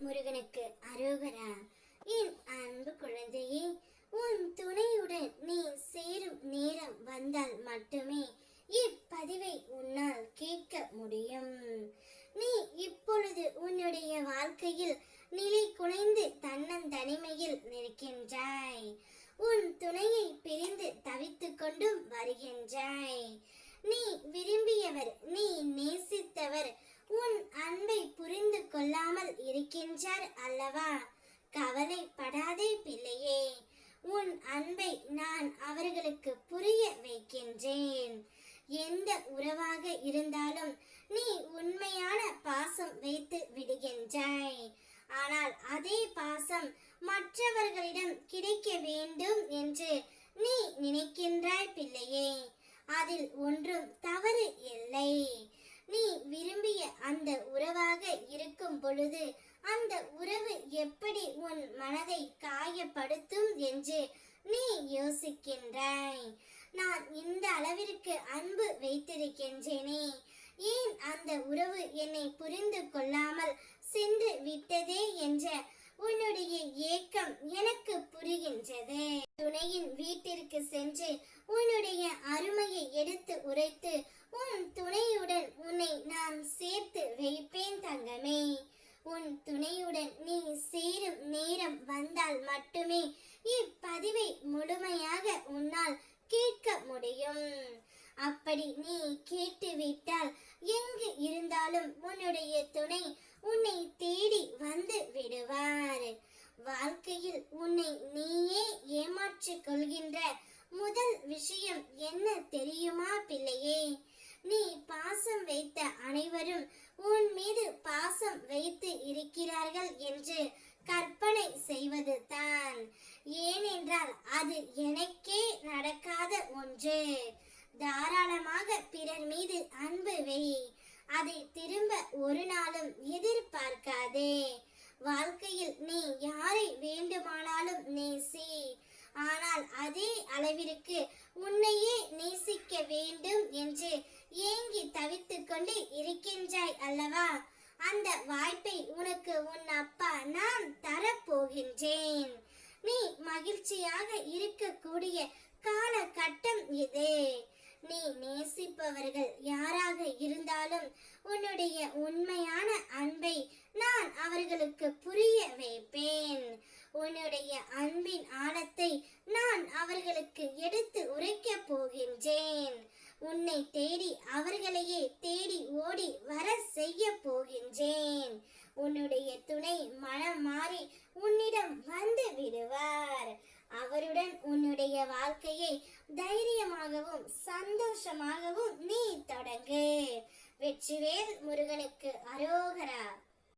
முருகனுக்கு அரோகரா. என் அன்பு குழந்தையே உன் துணையுடன் நீ சேரும் நேரம் வந்தால் மட்டுமே இப்பதிவை உன்னால் கேட்க முடியும். நீ இப்பொழுது உன்னுடைய வாழ்க்கையில் நிலை குலைந்து தன்னந்தனிமையில் நிற்கின்றாய். உன் துணையை பிரிந்து தவித்து கொண்டும் வருகின்றாய். நீ விரும்பியவர் நீ நேசித்தவர் உன் அன்பை புரிந்து கொள்ளாமல் இருக்கின்றார் அல்லவா? கவலைப்படாதே பிள்ளையே உன் அன்பை நான் அவர்களுக்கு புரிய வைக்கின்றேன். எந்த உறவாக இருந்தாலும் நீ உண்மையான பாசம் வைத்து விடுகின்றாய். ஆனால் அதே பாசம் மற்றவர்களிடம் கிடைக்க வேண்டும் என்று நீ நினைக்கின்றாய் பிள்ளையே அதில் ஒன்றும் தவறு இல்லை நீ விரும்பிய அந்த உறவாக இருக்கும் பொழுது அந்த உறவு எப்படி உன் மனதை காயப்படுத்தும் என்று நீ யோசிக்கின்றாய். நான் இந்த அளவிற்கு அன்பு வைத்திருக்கின்றேனே. ஏன் அந்த உறவு என்னை புரிந்து கொள்ளாமல் சென்று விட்டதே என்ற உன்னுடைய ஏக்கம் எனக்கு புரிகின்றது துணையின் வீட்டிற்கு சென்று உன்னுடைய அருமையை எடுத்து உரைத்து உன் துணையுடன் உன்னை நான் சேர்த்து வைப்பேன் தங்கமே உன் துணையுடன் நீ சேரும் நேரம் மட்டுமே. இப்பதிவை முழுமையாக உன்னால் கேட்க முடியும். அப்படி நீ கேட்டுவிட்டால் எங்கு இருந்தாலும் உன்னுடைய துணை உன்னை தேடி வந்து விடுவார். வாழ்க்கையில் உன்னை நீயே ஏமாற்றிக் கொள்கின்ற முதல் விஷயம் என்ன தெரியுமா பிள்ளையே? நீ பாசம் வைத்த அனைவரும் உன் மீது பாசம் வைத்து இருக்கிறார்கள் என்று தாராளமாக பிறர் மீது அன்பு வை. அதை திரும்ப ஒரு நாளும் எதிர்பார்க்காதே. வாழ்க்கையில் நீ யாரை வேண்டுமானாலும் நேசி. ஆனால் அதே அளவிற்கு உன்னையே நேசிக்க வேண்டும் என்று ஏங்கி தவித்து கொண்டு இருக்கின்றாய் அல்லவா? அந்த வாய்ப்பை உனக்கு உன் அப்பா நான் தரப்போகின்றேன். நீ மகிழ்ச்சியாக இருக்கக்கூடிய காலகட்டம் இது. நீ நேசிப்பவர்கள் யாராக இருந்தாலும் உன்னுடைய உண்மையான அன்பை நான் அவர்களுக்கு புரிய வைப்பேன். உன்னுடைய அன்பின் ஆழத்தை நான் அவர்களுக்கு எடுத்து உரைக்கப் போகின்றேன். உன்னை தேடி அவர்களையே தேடி ஓடி வர செய்ய போகின்றேன். உன்னுடைய துணை மனம் மாறி உன்னிடம் வந்து விடுவார். அவருடன் உன்னுடைய வாழ்க்கையை தைரியமாகவும் சந்தோஷமாகவும் நீ தொடங்கு. வெற்றிவேல் முருகனுக்கு அரோகரா.